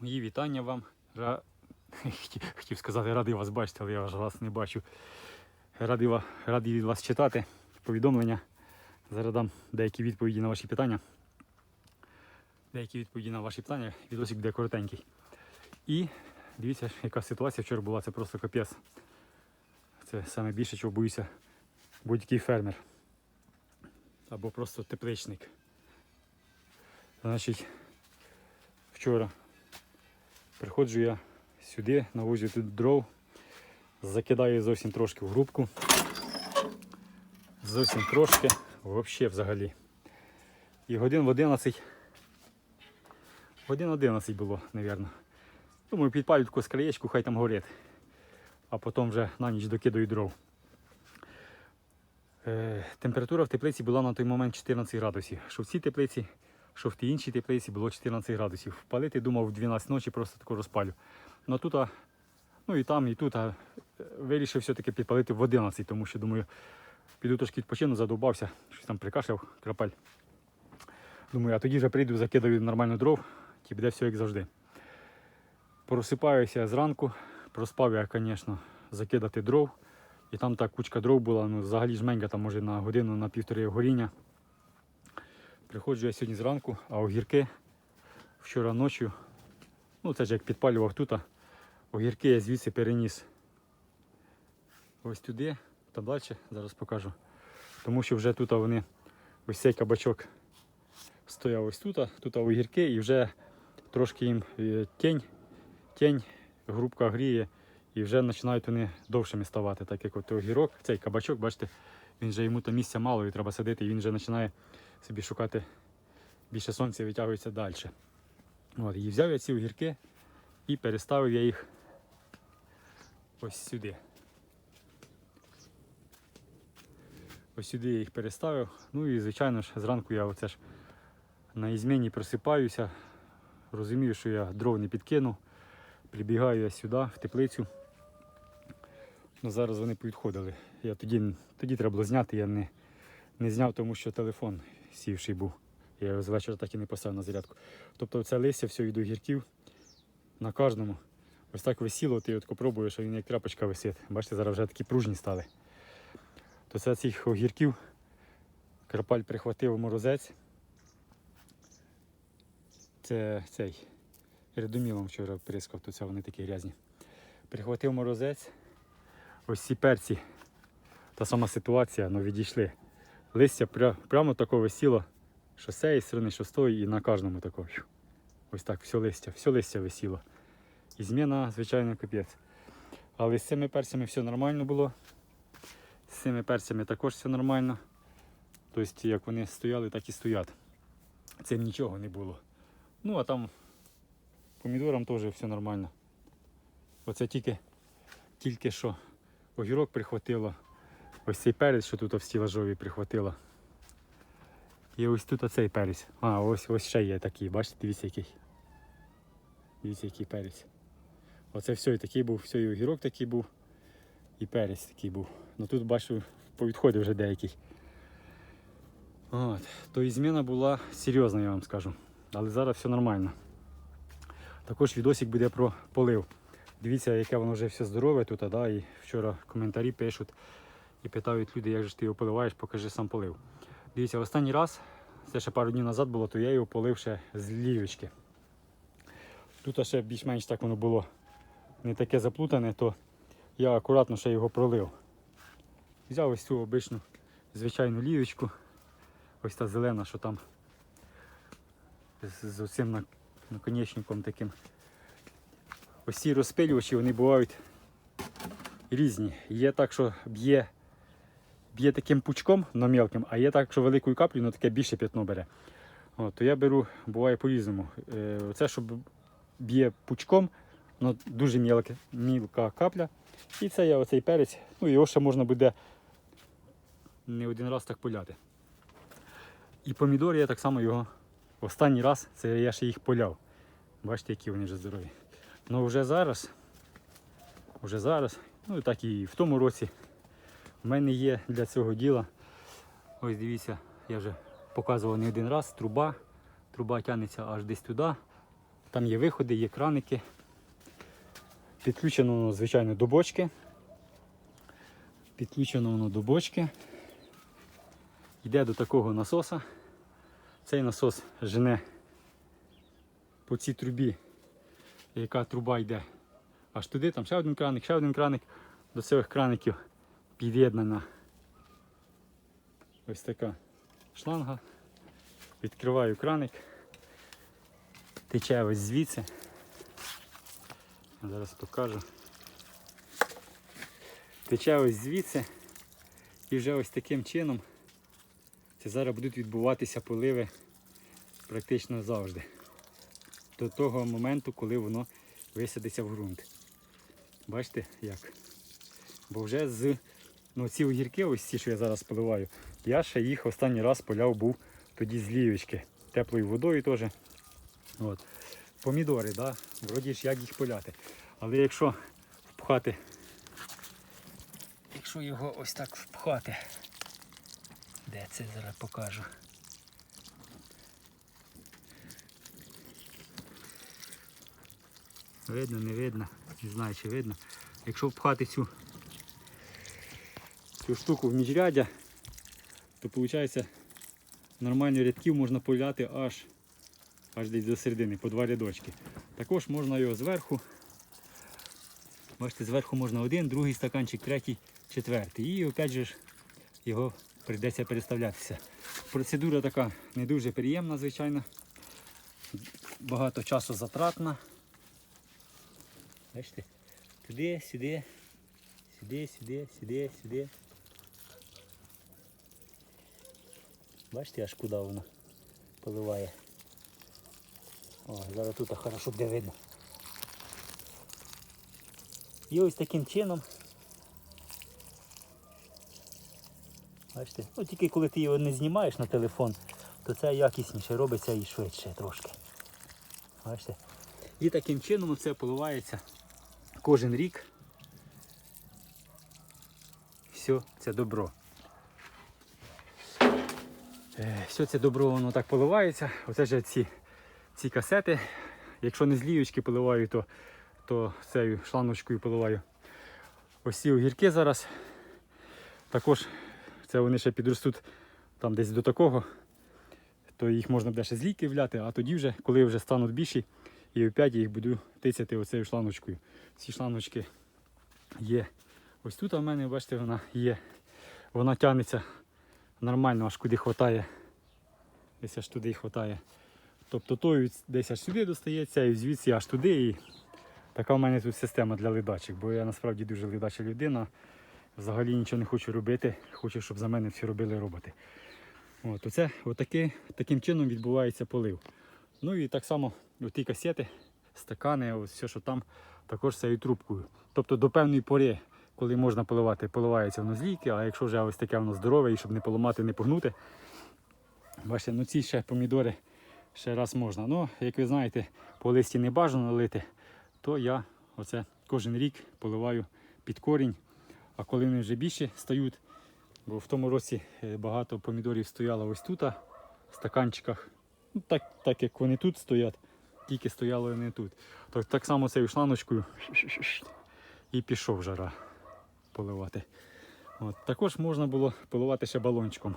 Мої вітання вам. Ра... Хотів- сказати, радий вас бачити, але я ж вас не бачу. Радий, радий від вас читати повідомлення. Зараз дам деякі відповіді на ваші питання. Деякі відповіді на ваші питання. Відосик буде коротенький. І дивіться, яка ситуація вчора була, це просто капець. Це саме більше, чого боюся будь-який фермер. Або просто тепличник. Значить, вчора приходжу я сюди, навозю тут дров, закидаю зовсім трошки в грубку. Зовсім трошки, взагалі взагалі. І годин в 11. Годин 11 було, мабуть. Думаю, підпалю таку скраєчку, хай там горить. А потім вже на ніч докидаю дров. Е, температура в теплиці була на той момент 14 градусів. Що в цій теплиці, що в тій іншій теплиці було 14 градусів. Палити думав в 12 ночі, просто таку розпалю. Ну тут, ну і там, і тут, а вирішив все-таки підпалити в 11, тому що думаю, піду трошки відпочину, задовбався, щось там прикашляв, крапель. Думаю, а тоді вже прийду, закидаю нормально дров, і буде все як завжди. Просипаюся зранку, проспав я, звісно, закидати дров. І там та кучка дров була, ну взагалі жменька там може на годину, на півтори горіння. Приходжу я сьогодні зранку, а огірки вчора ночі, ну це ж як підпалював тут, огірки я звідси переніс ось туди, та далі, зараз покажу. Тому що вже тут вони, ось цей кабачок стояв ось тут, тут огірки і вже трошки їм е, тінь, тінь, грубка гріє. І вже починають вони довшими ставати, так як от огірок, цей кабачок, бачите, він же йому там місця мало і треба садити, і він вже починає собі шукати більше сонця витягується далі. От, і взяв я ці огірки і переставив я їх ось сюди. Ось сюди я їх переставив. Ну і звичайно ж зранку я оце ж на ізміні просипаюся, розумію, що я дров не підкинув. Прибігаю я сюди, в теплицю. Ну, зараз вони повідходили. Я тоді, тоді треба було зняти, я не, не зняв, тому що телефон сівший був. Я його з вечора так і не поставив на зарядку. Тобто це листя все від огірків на кожному. Ось так висіло, ти от пробуєш, а він як тряпочка висить. Бачите, зараз вже такі пружні стали. То це цих огірків крапаль прихватив морозець. Це цей Редомілом вчора прискав, то це вони такі грязні. Прихватив морозець. Ось ці перці. Та сама ситуація, ну відійшли. Листя пря, прямо тако висіло, що з цієї сторони, що з і на кожному тако. фью. Ось так, все листя, все листя висіло. І зміна, звичайно, капець. Але з цими перцями все нормально було. З цими перцями також все нормально. Тобто, як вони стояли, так і стоять. Цим нічого не було. Ну, а там помідорам теж все нормально. Оце тільки, тільки що огірок прихватило. Ось цей перець, що тут в стілажові прихватило. І ось тут оцей перець. А, ось ось ще є такий, бачите, дивіться який. Дивіться, який перець. Оце все і такий був, все, і огірок такий був, і перець такий був. Ну тут бачу, повідходив вже деякий. От. То і зміна була серйозна, я вам скажу. Але зараз все нормально. Також відосик буде про полив. Дивіться, яке воно вже все здорове тут, да? і вчора коментарі пишуть і питають люди, як же ти його поливаєш, покажи сам полив. Дивіться, останній раз, це ще пару днів назад було, то я його полив ще з лівочки. Тут ще більш-менш так воно було не таке заплутане, то я акуратно ще його пролив. Взяв ось цю обичну звичайну лівочку, ось та зелена, що там з, оцим наконечником таким. Ось ці розпилювачі вони бувають різні. Є так, що б'є б'є таким пучком но мелким, а є так, що великою каплею, ну таке більше п'ятно бере. От, то я беру, буває по-різному. Е, Оце, що б'є пучком, ну дуже мілка, мілка капля. І це я оцей перець, ну його ще можна буде не один раз так поляти. І помідори я так само його останній раз, це я ще їх поляв. Бачите, які вони вже здорові. Ну вже зараз, вже зараз, ну і так і в тому році в мене є для цього діла. Ось дивіться, я вже показував не один раз, труба. Труба тягнеться аж десь туди. Там є виходи, є краники. Підключено воно, звичайно, до бочки. Підключено воно до бочки. Йде до такого насоса. Цей насос жене по цій трубі, яка труба йде аж туди, там ще один краник, ще один краник. До цих краників під'єднана ось така шланга. Відкриваю краник. Тече ось звідси. Зараз покажу. Тече ось звідси. І вже ось таким чином це зараз будуть відбуватися поливи практично завжди. До того моменту, коли воно висадиться в ґрунт. Бачите як? Бо вже з ну, ці огірки, ось ці, що я зараз поливаю, я ще їх останній раз поляв був тоді з лівочки. Теплою водою теж. От. Помідори, да? вроді ж як їх поляти. Але якщо впхати, якщо його ось так впхати, де це зараз покажу. Видно, не видно, не знаю чи видно. Якщо впхати цю, цю штуку в міжряддя, то виходить нормально рядків можна поляти аж, аж десь до середини, по два рядочки. Також можна його зверху. Бачите, зверху можна один, другий стаканчик, третій, четвертий. І опять же його прийдеться переставлятися. Процедура така не дуже приємна, звичайно. Багато часу затратна. Бачите? Туди, сюди, сюди, сюди, сюди, сюди. Бачите, аж куди воно поливає. О, зараз тут хорошо буде видно. І ось таким чином. Бачите? Ну тільки коли ти його не знімаєш на телефон, то це якісніше робиться і швидше трошки. Бачите? І таким чином це поливається кожен рік. Все це добро. Е, Все це добро воно так поливається. Оце ж ці, ці касети. Якщо не з ліючки поливаю, то, то цією шланочкою поливаю. Ось ці огірки зараз. Також це вони ще підростуть там десь до такого, то їх можна буде ще з вляти, а тоді вже, коли вже стануть більші, і опять я їх буду тицяти оцею шланочкою. Ці шланочки є. Ось тут у мене, бачите, вона є. Вона тягнеться нормально, аж куди хватає. Десь аж туди хватає. Тобто той десь аж сюди достається і звідси аж туди. І така в мене тут система для ледачок, бо я насправді дуже ледача людина. Взагалі нічого не хочу робити, хочу, щоб за мене всі робили роботи. От, оце, отаки, таким чином відбувається полив. Ну і так само ті касети, стакани, ось все, що там, також цією трубкою. Тобто до певної пори, коли можна поливати, поливається воно з а якщо вже ось таке воно здорове, і щоб не поламати, не погнути. Бачите, ну ці ще помідори ще раз можна. Ну, як ви знаєте, по листі не бажано лити, то я оце кожен рік поливаю під корінь. А коли вони вже більше стають, бо в тому році е, багато помідорів стояло ось тут, в стаканчиках. Ну, так, так як вони тут стоять, тільки стояли вони тут. То так само цією шланочкою і пішов жара поливати. От. Також можна було поливати ще балончиком.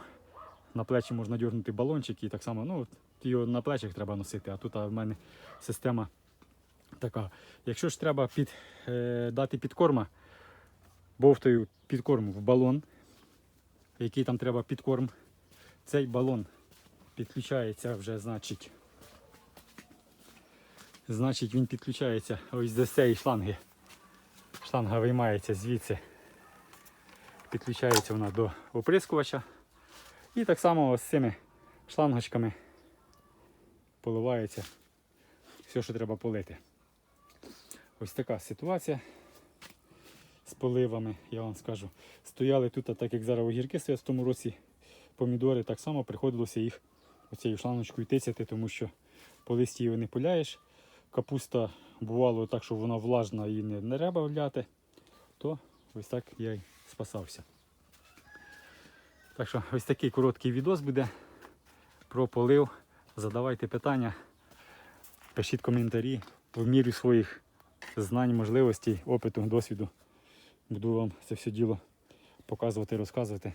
На плечі можна дергнути балончик і так само, ну, його на плечах треба носити, а тут а, в мене система така. Якщо ж треба під, е, дати підкорма, бовтою підкорм в балон, який там треба підкорм, цей балон підключається вже, значить. Значить він підключається ось до цієї шланги. Шланга виймається звідси. Підключається вона до оприскувача. І так само ось цими шлангочками поливається все, що треба полити. Ось така ситуація з поливами, я вам скажу. Стояли тут, а так як зараз огірки стоять в тому році, помідори, так само приходилося їх оцією шланочкою тицяти, тому що по листі його не пуляєш. Капуста бувало так, що вона влажна і не, треба вляти, то ось так я й спасався. Так що ось такий короткий відос буде про полив. Задавайте питання. Пишіть коментарі в міру своїх знань, можливостей, опиту, досвіду. Буду вам це все діло показувати, розказувати.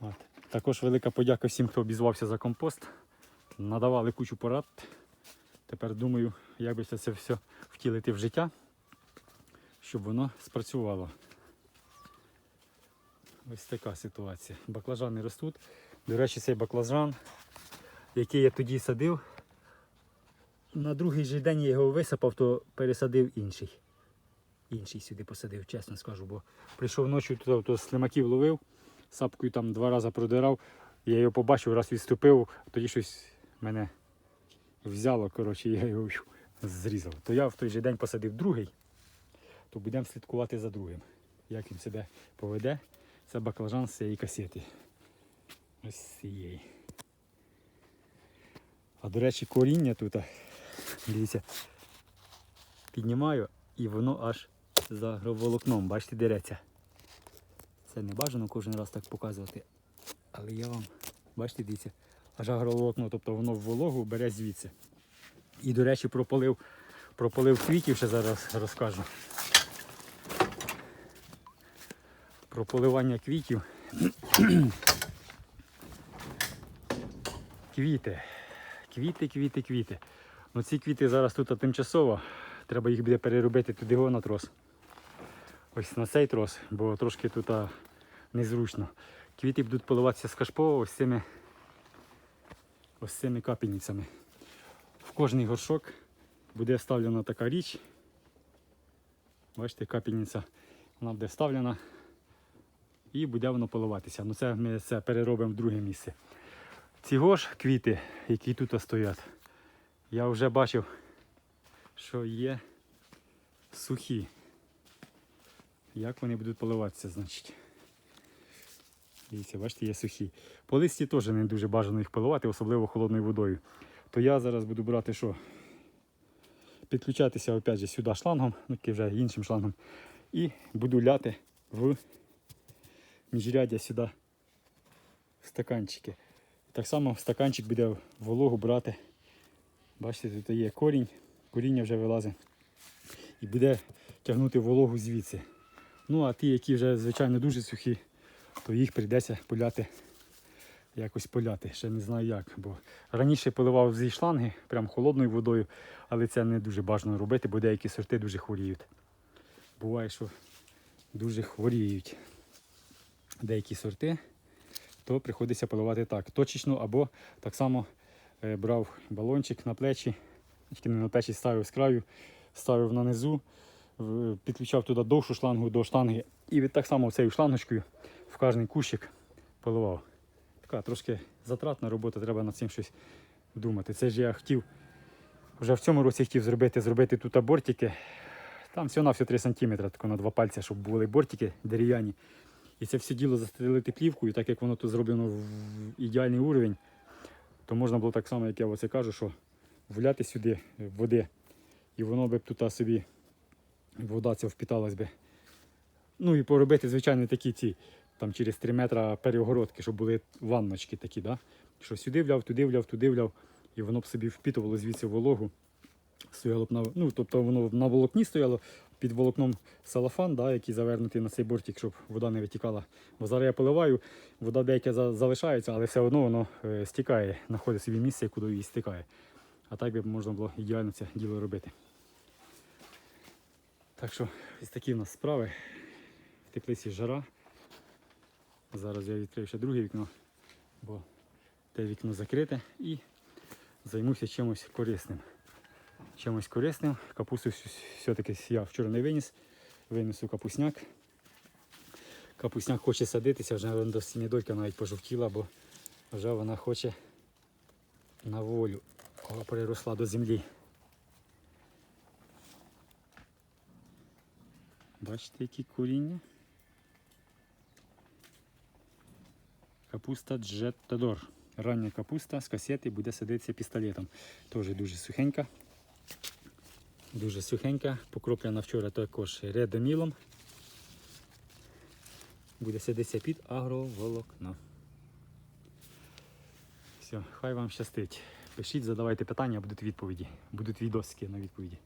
От. Також велика подяка всім, хто обізвався за компост. Надавали кучу порад. Тепер думаю, як би це все втілити в життя, щоб воно спрацювало. Ось така ситуація. Баклажани ростуть. До речі, цей баклажан, який я тоді садив, на другий же день я його висипав, то пересадив інший. Інший сюди посадив, чесно скажу, бо прийшов ночі, то, то слимаків ловив, сапкою там два рази продирав, я його побачив, раз відступив, тоді щось мене взяло, коротше, я його зрізав. То я в той же день посадив другий, то будемо слідкувати за другим. Як він себе поведе. Це баклажан з цієї касети. Ось цієї. А до речі, коріння тут, дивіться, піднімаю і воно аж за агроволокном, бачите, дереться. Це не бажано кожен раз так показувати. Але я вам, бачите, дивіться, агроволокно, тобто воно в вологу бере звідси. І, до речі, прополив, прополив квітів, ще зараз розкажу. Про поливання квітів. Квіти. Квіти, квіти, квіти. Ну ці квіти зараз тут тимчасово. Треба їх буде переробити туди го на трос. Ось на цей трос, бо трошки тут незручно. Квіти будуть поливатися з кашпо ось цими, ось цими капельницями. В кожний горшок буде вставлена така річ. Бачите, капельниця, вона буде вставлена і буде воно поливатися. Ну це ми це переробимо в друге місце. Ці ж квіти, які тут стоять, я вже бачив, що є сухі. Як вони будуть поливатися, значить. Дивіться, бачите, є сухі. По листі теж не дуже бажано їх поливати, особливо холодною водою. То я зараз буду брати що? Підключатися опять же, сюди шлангом, ну вже іншим шлангом. І буду ляти в міжряддя сюди в стаканчики. Так само в стаканчик буде вологу брати. Бачите, тут є корінь, коріння вже вилазить. І буде тягнути вологу звідси. Ну а ті, які вже, звичайно, дуже сухі, то їх прийдеться поляти, якось поляти. Ще не знаю як. Бо раніше поливав зі шланги, прям холодною водою, але це не дуже бажано робити, бо деякі сорти дуже хворіють. Буває, що дуже хворіють деякі сорти, то приходиться поливати так. Точечно або так само е, брав балончик на плечі, тільки не на плечі ставив з краю, ставив на низу, підключав туди довшу шлангу до штанги і від так само цією шлангочкою в кожний кущик поливав. Така трошки затратна робота, треба над цим щось думати. Це ж я хотів, вже в цьому році хотів зробити, зробити тут бортики. Там всього на все 3 см, тако на два пальця, щоб були бортики дерев'яні. І це все діло застелити плівкою, так як воно тут зроблено в ідеальний уровень, то можна було так само, як я оце кажу, що вляти сюди води, і воно би б тут собі вода ця впіталась би. Ну і поробити, звичайно, такі ці, там через 3 метри перегородки, щоб були ванночки такі, да? що сюди вляв, туди вляв, туди вляв, і воно б собі впітувало звідси вологу. Стояло б на, ну, тобто воно на волокні стояло під волокном салафан, да, який завернутий на цей бортик, щоб вода не витікала. Бо зараз я поливаю, вода деяка залишається, але все одно воно е, стікає, знаходить собі місце, куди її стікає. А так би можна було ідеально це діло робити. Так що ось такі в нас справи. В теплиці жара. Зараз я відкрию ще друге вікно, бо те вікно закрите і займуся чимось корисним чимось корисним. Капусту все-таки я вчора не виніс. Винесу капусняк. Капусняк хоче садитися, вже до сімідолька навіть пожовтіла, бо вже вона хоче на волю. О, переросла до землі. Бачите, які коріння? Капуста Джеттадор. Рання капуста з касети буде садитися пістолетом. Теж дуже сухенька. Дуже сухенька, покроплена вчора також редомілом. Буде сидитися під агроволокно. Все, хай вам щастить. Пишіть, задавайте питання, будуть відповіді. Будуть відосики на відповіді.